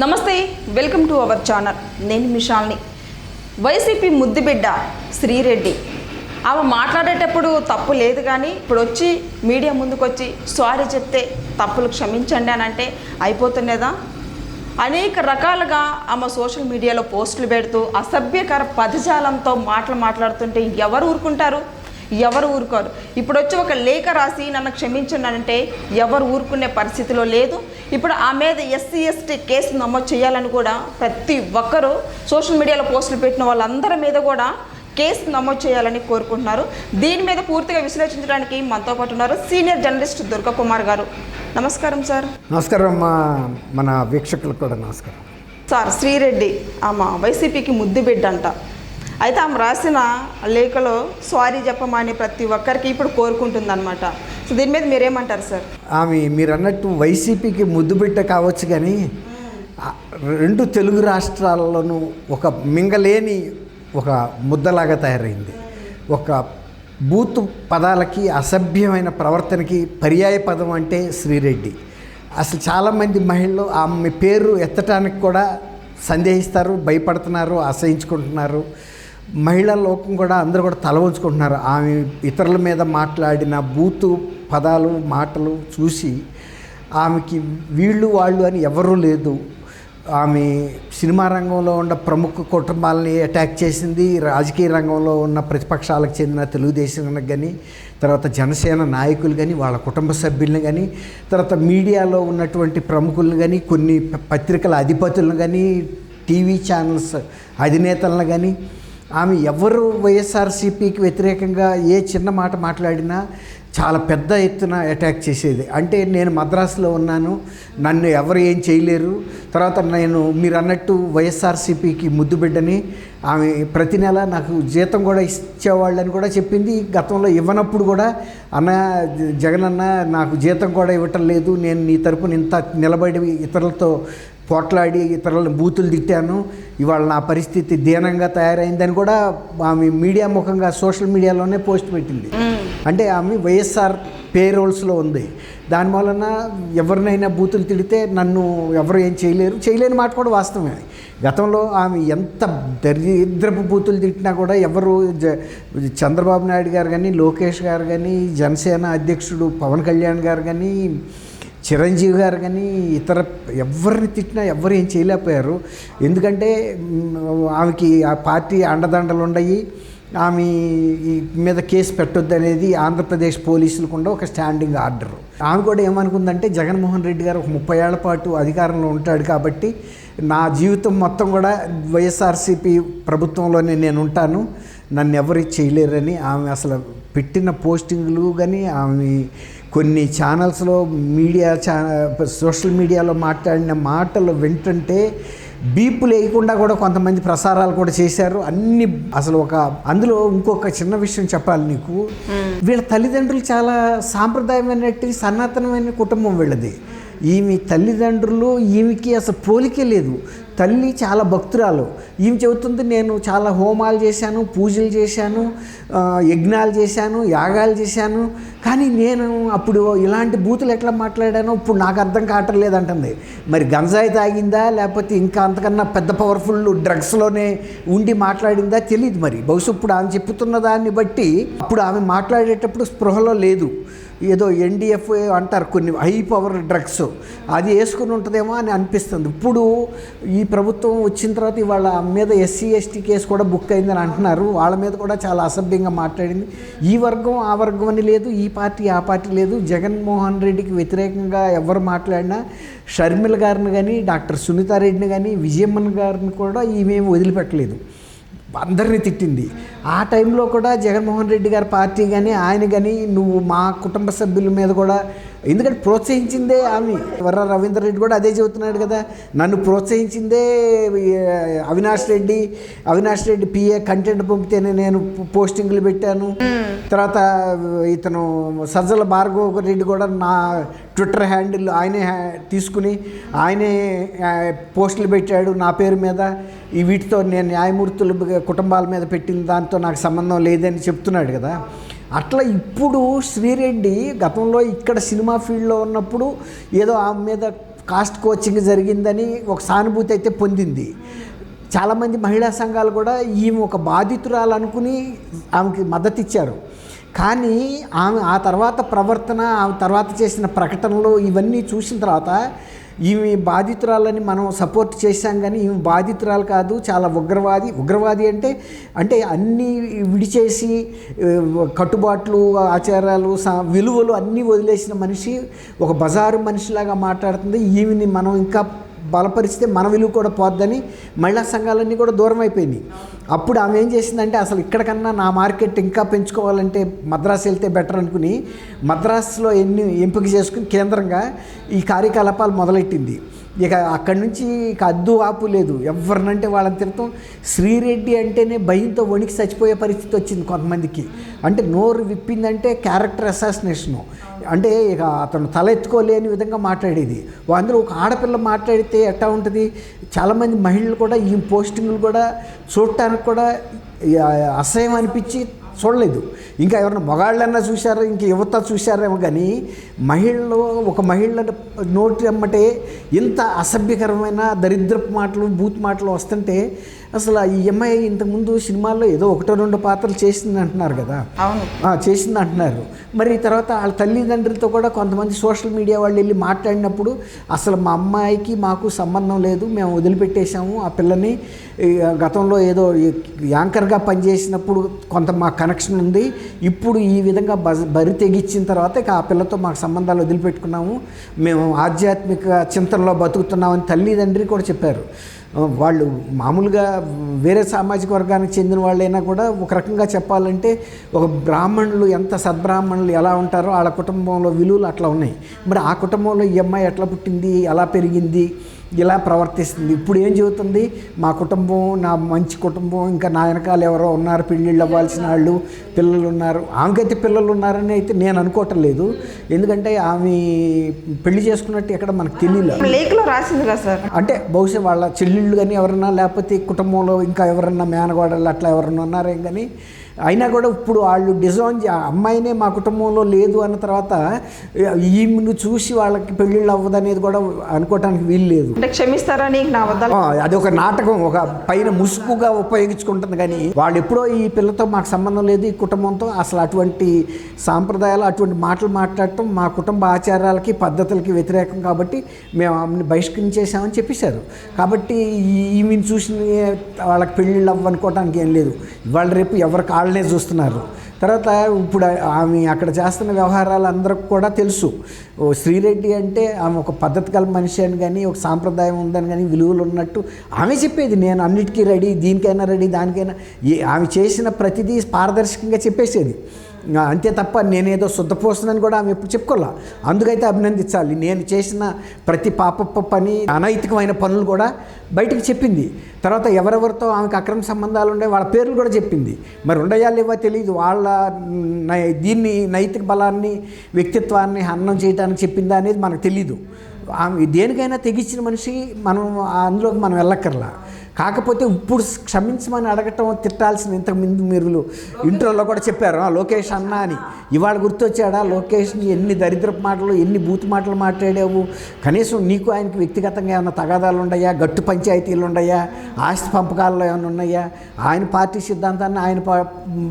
నమస్తే welcome to our channel. నేను మిషాల్ని YCP ముద్దుబిడ్డ శ్రీరెడ్డి. ఆమె మాట్లాడేటప్పుడు తప్పు లేదు కానీ ఇప్పుడు వచ్చి మీడియా ముందుకు వచ్చి సారీ చెప్తే తప్పులు క్షమించండి అని అంటే అయిపోతుండేదా అనేక రకాలుగా ఆమె సోషల్ మీడియాలో పోస్టులు పెడుతూ అసభ్యకర పదజాలంతో మాటలు మాట్లాడుతుంటే ఎవరు ఊరుకుంటారు? ఎవరు ఊరుకోరు. ఇప్పుడు వచ్చి ఒక లేఖ రాసి నన్ను క్షమించండి అంటే ఎవరు ఊరుకునే పరిస్థితిలో లేదు. ఇప్పుడు ఆ మీద ఎస్సీ ఎస్టీ కేసు నమోదు చేయాలని కూడా ప్రతి ఒక్కరూ సోషల్ మీడియాలో పోస్టులు పెట్టిన వాళ్ళందరి మీద కూడా కేసు నమోదు చేయాలని కోరుకుంటున్నారు. దీని మీద పూర్తిగా విశ్లేషించడానికి మనతో పాటు ఉన్నారు సీనియర్ జర్నలిస్ట్ దుర్గా కుమార్ గారు. నమస్కారం సార్. నమస్కారం అమ్మా. మన వీక్షకులకు కూడా నమస్కారం. సార్ శ్రీరెడ్డి ఆమె వైసీపీకి ముద్దు బిడ్డ అంట అయితే ఆమె రాసిన లేఖలో సారీ చెప్పమని ప్రతి ఒక్కరికి ఇప్పుడు కోరుకుంటుందన్నమాట. సో దీని మీద మీరేమంటారు సార్? ఆమె మీరు అన్నట్టు వైసీపీకి ముద్దుబిడ్డ కావచ్చు కానీ రెండు తెలుగు రాష్ట్రాలలోనూ ఒక మింగలేని ఒక ముద్దలాగా తయారైంది. ఒక బూత్ పదాలకి అసభ్యమైన ప్రవర్తనకి పర్యాయ పదం అంటే శ్రీరెడ్డి. అసలు చాలామంది మహిళలు ఆమె పేరు ఎత్తటానికి కూడా సందేహిస్తారు భయపడుతున్నారు అసహించుకుంటున్నారు. మహిళా లోకం కూడా అందరూ కూడా తల ఉంచుకుంటున్నారు ఆమె ఇతరుల మీద మాట్లాడిన బూతు పదాలు మాటలు చూసి ఆమెకి వీళ్ళు వాళ్ళు అని ఎవరూ లేదు. ఆమె సినిమా రంగంలో ఉన్న ప్రముఖ కుటుంబాలని అటాక్ చేసింది. రాజకీయ రంగంలో ఉన్న ప్రతిపక్షాలకు చెందిన తెలుగుదేశానికి కానీ తర్వాత జనసేన నాయకులు కానీ వాళ్ళ కుటుంబ సభ్యులను కానీ తర్వాత మీడియాలో ఉన్నటువంటి ప్రముఖులను కానీ కొన్ని పత్రికల అధిపతులను కానీ టీవీ ఛానల్స్ అధినేతలను కానీ ఆమె ఎవరు వైఎస్ఆర్సీపీకి వ్యతిరేకంగా ఏ చిన్న మాట మాట్లాడినా చాలా పెద్ద ఎత్తున అటాక్ చేసేది. అంటే నేను మద్రాసులో ఉన్నాను నన్ను ఎవరు ఏం చేయలేరు. తర్వాత నేను మీరు అన్నట్టు వైఎస్ఆర్సీపీకి ముద్దు బిడ్డని ఆమె ప్రతి నెల నాకు జీతం కూడా ఇచ్చేవాళ్ళని కూడా చెప్పింది. గతంలో ఇవ్వనప్పుడు కూడా అన్న జగన్ అన్న నాకు జీతం కూడా ఇవ్వటం లేదు. నేను నీ తరపున ఇంత నిలబడి ఇతరులతో పోట్లాడి ఇతరులను బూతులు తిట్టాను. ఇవాళ నా పరిస్థితి దీనంగా తయారైందని కూడా ఆమె మీడియా ముఖంగా సోషల్ మీడియాలోనే పోస్ట్ పెట్టింది. అంటే ఆమె వైఎస్ఆర్ పే రోల్స్లో ఉంది. దాని వలన ఎవరినైనా బూతులు తిడితే నన్ను ఎవరు ఏం చేయలేరు. చేయలేని మాట కూడా వాస్తవమే. గతంలో ఆమె ఎంత దరిద్రపు బూతులు తిట్టినా కూడా ఎవరు జ చంద్రబాబు నాయుడు గారు కానీ లోకేష్ గారు కానీ జనసేన అధ్యక్షుడు పవన్ కళ్యాణ్ గారు కానీ చిరంజీవి గారు కానీ ఇతర ఎవరిని తిట్టినా ఎవరు ఏం చేయలేకపోయారు. ఎందుకంటే ఆమెకి ఆ పార్టీ అండదండలు ఉన్నాయి ఆమె ఈ మీద కేసు పెట్టొద్దు అనేది ఆంధ్రప్రదేశ్ పోలీసులకు ఉండే ఒక స్టాండింగ్ ఆర్డర్. ఆమె కూడా ఏమనుకుందంటే జగన్మోహన్ రెడ్డి గారు ఒక ముప్పై ఏళ్ళ పాటు అధికారంలో ఉంటాడు కాబట్టి నా జీవితం మొత్తం కూడా వైఎస్ఆర్సీపీ ప్రభుత్వంలోనే నేను ఉంటాను. నన్ను ఎవరు చేయలేరని ఆమె అసలు పెట్టిన పోస్టింగ్లు కానీ ఆమె కొన్ని ఛానల్స్లో మీడియా ఛా సోషల్ మీడియాలో మాట్లాడిన మాటలు వింటుంటే బీపులు వేయకుండా కూడా కొంతమంది ప్రసారాలు కూడా చేశారు. అన్ని అసలు ఒక అందులో ఇంకొక చిన్న విషయం చెప్పాలి నీకు. వీళ్ళ తల్లిదండ్రులు చాలా సాంప్రదాయమైనట్టు సనాతనమైన కుటుంబం వీళ్ళది. ఈమె తల్లిదండ్రులు ఈమెకి అసలు పోలికే లేదు. తల్లి చాలా భక్తురాలు. ఈమె చెబుతుంది నేను చాలా హోమాలు చేశాను పూజలు చేశాను యజ్ఞాలు చేశాను యాగాలు చేశాను. కానీ నేను అప్పుడు ఇలాంటి బూతులు ఎట్లా మాట్లాడానో ఇప్పుడు నాకు అర్థం కావటం లేదంటుంది మరి గంజాయి తాగిందా లేకపోతే ఇంకా అంతకన్నా పెద్ద పవర్ఫుల్ డ్రగ్స్లోనే ఉండి మాట్లాడిందా తెలియదు మరి. బహుశా ఇప్పుడు ఆమె చెప్పుతున్న దాన్ని బట్టి అప్పుడు ఆమె మాట్లాడేటప్పుడు స్పృహలో లేదు. ఏదో ఎన్డిఎఫ్ అంటారు కొన్ని హై పవర్ డ్రగ్స్ అది వేసుకుని ఉంటుందేమో అని అనిపిస్తుంది. ఇప్పుడు ఈ ఈ ప్రభుత్వం వచ్చిన తర్వాత వాళ్ళ మీద ఎస్సీ ఎస్టీ కేసు కూడా బుక్ అయిందని అంటున్నారు. వాళ్ళ మీద కూడా చాలా అసభ్యంగా మాట్లాడింది. ఈ వర్గం ఆ వర్గం అని లేదు ఈ పార్టీ ఆ పార్టీ లేదు. జగన్మోహన్ రెడ్డికి వ్యతిరేకంగా ఎవరు మాట్లాడినా షర్మిల గారిని కానీ డాక్టర్ సునీతారెడ్డిని కానీ విజయమ్మన్ గారిని కూడా ఈమె వదిలిపెట్టలేదు. అందరినీ తిట్టింది. ఆ టైంలో కూడా జగన్మోహన్ రెడ్డి గారి పార్టీ కానీ ఆయన కానీ నువ్వు మా కుటుంబ సభ్యుల మీద కూడా ఎందుకంటే ప్రోత్సహించిందే ఆమె. వర్ర రవీంద్ర రెడ్డి కూడా అదే చెబుతున్నాడు కదా నన్ను ప్రోత్సహించిందే అవినాష్ రెడ్డి అవినాష్ రెడ్డి పిఏ కంటెంట్ పంపితేనే నేను పోస్టింగ్లు పెట్టాను. తర్వాత ఇతను సజ్జల భార్గవ రెడ్డి కూడా నా ట్విట్టర్ హ్యాండిల్ ఆయనే హ్యా- తీసుకుని ఆయనే పోస్టులు పెట్టాడు నా పేరు మీద. ఈ వీటితో నేను న్యాయమూర్తుల కుటుంబాల మీద పెట్టిన దాంతో నాకు సంబంధం లేదని చెప్తున్నాడు కదా. అట్లా ఇప్పుడు శ్రీరెడ్డి గతంలో ఇక్కడ సినిమా ఫీల్డ్లో ఉన్నప్పుడు ఏదో ఆమె మీద కాస్ట్ కోచింగ్ జరిగిందని ఒక సానుభూతి అయితే పొందింది. చాలామంది మహిళా సంఘాలు కూడా ఈమె ఒక బాధితురాలు అనుకుని ఆమెకి మద్దతు ఇచ్చారు. కానీ ఆమె ఆ తర్వాత ప్రవర్తన ఆమె తర్వాత చేసిన ప్రకటనలు ఇవన్నీ చూసిన తర్వాత ఈమె బాధితురాలని మనం సపోర్ట్ చేశాం కానీ ఈమె బాధితురాలు కాదు చాలా ఉగ్రవాది. ఉగ్రవాది అంటే అంటే అన్నీ విడిచేసి కట్టుబాట్లు ఆచారాలు సా- విలువలు అన్నీ వదిలేసిన మనిషి ఒక బజారు మనిషిలాగా మాట్లాడుతుంది. ఈమెని మనం ఇంకా బలపరిస్తే మన విలువ కూడా పోద్దని మహిళా సంఘాలన్నీ కూడా దూరం అయిపోయినాయి. అప్పుడు ఆమె ఏం చేసిందంటే అసలు ఇక్కడికన్నా నా మార్కెట్ ఇంకా పెంచుకోవాలంటే మద్రాసు వెళ్తే బెటర్ అనుకుని మద్రాసులో ఎన్ని ఎంపిక చేసుకుని కేంద్రంగా ఈ కార్యకలాపాలు మొదలెట్టింది. ఇక అక్కడి నుంచి ఇక అద్దు ఆపు లేదు. ఎవరినంటే వాళ్ళని తిడతాం. శ్రీరెడ్డి అంటేనే భయంతో వణికి చచ్చిపోయే పరిస్థితి వచ్చింది కొంతమందికి. అంటే నోరు విప్పిందంటే క్యారెక్టర్ అసాసినేషను. అంటే ఇక అతను తలెత్తుకోలేని విధంగా మాట్లాడేది. అందులో ఒక ఆడపిల్ల మాట్లాడితే ఎట్టా ఉంటుంది? చాలామంది మహిళలు కూడా ఈ పోస్టింగ్లు కూడా చూడటానికి కూడా అసహ్యం అనిపించి చూడలేదు. ఇంకా ఎవరైనా మగాళ్ళన్నా చూశారో? ఇంక యువత చూశారేమో కానీ మహిళలు ఒక మహిళ నోటి అమ్మటే ఇంత అసభ్యకరమైన దరిద్రపు మాటలు బూత్ మాటలు వస్తుంటే అసలు ఈ అమ్మాయి ఇంతకుముందు సినిమాల్లో ఏదో ఒకటో రెండు పాత్రలు చేసింది అంటున్నారు కదా. చేసింది అంటున్నారు. మరి తర్వాత వాళ్ళ తల్లిదండ్రులతో కూడా కొంతమంది సోషల్ మీడియా వాళ్ళు వెళ్ళి మాట్లాడినప్పుడు అసలు మా అమ్మాయికి మాకు సంబంధం లేదు మేము వదిలిపెట్టేశాము ఆ పిల్లని గతంలో ఏదో యాంకర్గా పనిచేసినప్పుడు కొంత మా కనెక్షన్ ఉంది ఇప్పుడు ఈ విధంగా బరి తెగిచ్చిన తర్వాత ఇక ఆ పిల్లతో మాకు సంబంధాలు వదిలిపెట్టుకున్నాము మేము ఆధ్యాత్మిక చింతనలో బతుకుతున్నామని తల్లిదండ్రి కూడా చెప్పారు. వాళ్ళు మామూలుగా వేరే సామాజిక వర్గానికి చెందిన వాళ్ళైనా కూడా ఒక రకంగా చెప్పాలంటే ఒక బ్రాహ్మణులు ఎంత సద్బ్రాహ్మణులు ఎలా ఉంటారో వాళ్ళ కుటుంబంలో విలువలు అట్లా ఉన్నాయి. మరి ఆ కుటుంబంలో ఈ అమ్మాయి ఎట్లా పుట్టింది ఎలా పెరిగింది ఇలా ప్రవర్తిస్తుంది. ఇప్పుడు ఏం చెబుతుంది మా కుటుంబం నా మంచి కుటుంబం ఇంకా నా వెనకాల ఎవరో ఉన్నారు పెళ్ళిళ్ళు అవ్వాల్సిన వాళ్ళు పిల్లలు ఉన్నారు. ఆమెకైతే పిల్లలు ఉన్నారని అయితే నేను అనుకోవటం లేదు. ఎందుకంటే ఆమె పెళ్ళి చేసుకున్నట్టు ఎక్కడ మనకు తెలియలేదు. లేఖలో రాసింది కదా సార్? అంటే బహుశా వాళ్ళ చెల్లెళ్ళు కానీ ఎవరన్నా లేకపోతే కుటుంబంలో ఇంకా ఎవరన్నా మేనగోడలు అట్లా ఎవరన్నా ఉన్నారేం కానీ అయినా కూడా ఇప్పుడు వాళ్ళు డిజైన్ అమ్మాయినే మా కుటుంబంలో లేదు అన్న తర్వాత ఈమెను చూసి వాళ్ళకి పెళ్ళిళ్ళు అవ్వదనేది కూడా అనుకోవటానికి వీలు లేదు. అంటే క్షమిస్తారని నా వద్ద? అది ఒక నాటకం ఒక పైన ముసుగుగా ఉపయోగించుకుంటుంది కానీ వాళ్ళు ఎప్పుడో ఈ పిల్లతో మాకు సంబంధం లేదు ఈ కుటుంబంతో అసలు అటువంటి సాంప్రదాయాలు అటువంటి మాటలు మాట్లాడటం మా కుటుంబ ఆచారాలకి పద్ధతులకి వ్యతిరేకం కాబట్టి మేము ఆమెను బహిష్కరించేసామని చెప్పేశారు. కాబట్టి ఈమెను చూసి వాళ్ళకి పెళ్ళిళ్ళు అవ్వనుకోవటానికి ఏం లేదు. ఇవాళ రేపు ఎవరి వాళ్ళనే చూస్తున్నారు. తర్వాత ఇప్పుడు ఆమె అక్కడ చేస్తున్న వ్యవహారాలు అందరికి కూడా తెలుసు. ఓ శ్రీరెడ్డి అంటే ఆమె ఒక పద్ధతి గల మనిషి అని కానీ ఒక సాంప్రదాయం ఉందని కానీ విలువలు ఉన్నట్టు ఆమె చెప్పేది. నేను అన్నిటికీ రెడీ దీనికైనా రెడీ దానికైనా ఆమె చేసిన ప్రతిదీ పారదర్శకంగా చెప్పేసేది. అంతే తప్ప నేనేదో శుద్ధపోస్తున్నాను కూడా ఆమె ఎప్పుడు చెప్పుకోలే. అందుకైతే అభినందించాలి. నేను చేసిన ప్రతి పాపప్ప పని అనైతికమైన పనులు కూడా బయటికి చెప్పింది. తర్వాత ఎవరెవరితో ఆమెకు అక్రమ సంబంధాలు ఉండే వాళ్ళ పేర్లు కూడా చెప్పింది. మరి ఉండయా లేవా తెలియదు వాళ్ళ దీన్ని నైతిక బలాన్ని వ్యక్తిత్వాన్ని హననం చేయడానికి చెప్పిందా అనేది మనకు తెలీదు. ఆమె దేనికైనా తెగించిన మనిషి మనం అందులోకి మనం వెళ్ళక్కర్లా. కాకపోతే ఇప్పుడు క్షమించమని అడగటం తిట్టాల్సిన ఇంతకుముందు మీరు ఇంట్రోలో కూడా చెప్పారు "ఆ, లోకేష్ అన్న అని. ఇవాళ గుర్తొచ్చాడా? లోకేష్ని ఎన్ని దరిద్రపు మాటలు ఎన్ని బూతు మాటలు మాట్లాడావు? కనీసం నీకు ఆయనకి వ్యక్తిగతంగా ఏమైనా తగాదాలు ఉన్నాయా గట్టు పంచాయతీలు ఉన్నాయా ఆస్తి పంపకాల్లో ఏమైనా ఉన్నాయా? ఆయన పార్టీ సిద్ధాంతాన్ని ఆయన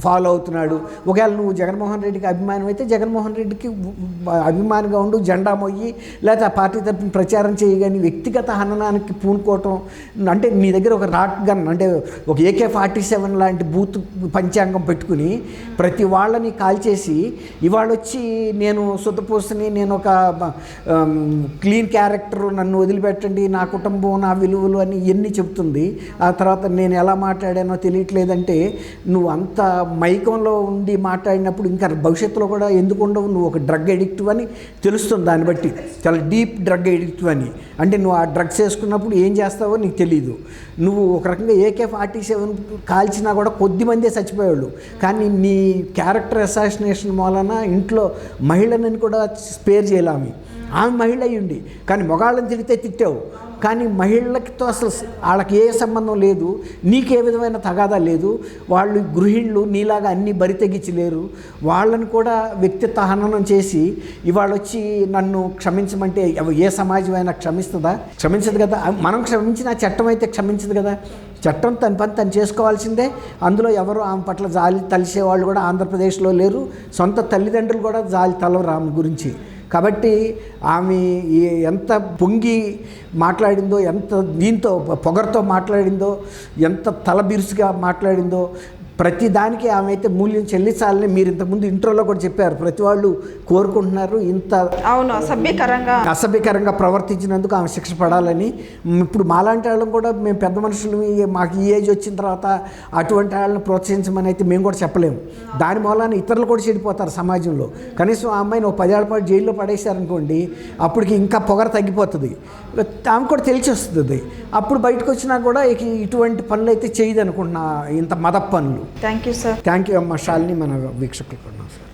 ఫాలో అవుతున్నాడు. ఒకవేళ నువ్వు జగన్మోహన్ రెడ్డికి అభిమానం అయితే జగన్మోహన్ రెడ్డికి అభిమానిగా ఉండు జెండా మొయ్యి లేకపోతే ఆ పార్టీ తరపున ప్రచారం చేయగాని వ్యక్తిగత హననానికి పూనుకోవటం అంటే నీ దగ్గర ఒక రాట్ గన్ అంటే ఒక ఏకే ఫార్టీ సెవెన్ లాంటి బూత్ పంచాంగం పెట్టుకుని ప్రతి వాళ్ళని కాల్చేసి ఇవాళ వచ్చి నేను సుతపూసని నేను ఒక క్లీన్ క్యారెక్టర్ నన్ను వదిలిపెట్టండి నా కుటుంబం నా విలువలు అని ఎన్ని చెప్తుంది. ఆ తర్వాత నేను ఎలా మాట్లాడానో తెలియట్లేదంటే నువ్వు అంత మైకంలో ఉండి మాట్లాడినప్పుడు ఇంకా భవిష్యత్తులో కూడా ఎందుకు ఉండవు? నువ్వు ఒక డ్రగ్ ఎడిక్టివ్ అని తెలుస్తుంది దాన్ని బట్టి. చాలా డీప్ డ్రగ్ ఎడిక్టివ్ అని. అంటే నువ్వు ఆ డ్రగ్స్ వేసుకున్నప్పుడు ఏం చేస్తావో నీకు తెలియదు నువ్వు ఒక రకంగా ఏకే ఫార్టీ సెవెన్ కాల్చినా కూడా కొద్ది మందే చచ్చిపోయేవాళ్ళు. కానీ నీ క్యారెక్టర్ అసాసినేషన్ మూలన ఇంట్లో మహిళనని కూడా స్పేర్ చేయలేము ఆమె మహిళ అయ్యుండి. కానీ మగాళ్ళని తిడితే తిట్టావు. కానీ మహిళలతో అసలు వాళ్ళకి ఏ సంబంధం లేదు నీకే విధమైన తగాదా లేదు వాళ్ళు గృహిణులు నీలాగా అన్ని బరితెగించలేరు వాళ్ళని కూడా వ్యక్తిత్వ హననం చేసి ఇవాళ వచ్చి నన్ను క్షమించమంటే ఏ ఏ సమాజమైనా క్షమిస్తుందా? క్షమించదు కదా. మనం క్షమించిన చట్టం అయితే క్షమించదు కదా. చట్టం తన పని తను చేసుకోవాల్సిందే. అందులో ఎవరు ఆమె పట్ల జాలి తలిసే వాళ్ళు కూడా ఆంధ్రప్రదేశ్లో లేరు. సొంత తల్లిదండ్రులు కూడా జాలి తలవరు ఆమె గురించి. కాబట్టి ఆమె ఎంత పొంగి మాట్లాడిందో ఎంత దీంతో పొగరతో మాట్లాడిందో ఎంత తలబిరుసుగా మాట్లాడిందో ప్రతి దానికి ఆమె అయితే మూల్యం చెల్లించాలని మీరు ఇంతకుముందు ఇంట్రోలో కూడా చెప్పారు. ప్రతి వాళ్ళు కోరుకుంటున్నారు ఇంత అవును అసభ్యకరంగా. అసభ్యకరంగా ప్రవర్తించినందుకు ఆమె శిక్ష పడాలని. ఇప్పుడు మాలాంటి వాళ్ళం కూడా మేము పెద్ద మనుషులు మాకు ఈ ఏజ్ వచ్చిన తర్వాత అటువంటి వాళ్ళని ప్రోత్సహించమని అయితే మేము కూడా చెప్పలేము. దాని మూలాన ఇతరులు కూడా చెడిపోతారు సమాజంలో. కనీసం ఆ అమ్మాయిని ఒక పదేళ్ళ పాటు జైల్లో పడేశారనుకోండి అప్పటికి ఇంకా పొగర తగ్గిపోతుంది. ఆమె కూడా తెలిసి వస్తుంది. అప్పుడు బయటకు వచ్చినా కూడా ఇటువంటి పనులు అయితే చేయదు అనుకుంటున్నా ఇంత మద పనులు. Thank you sir thank you అమ్మ. షాలిని మన సార్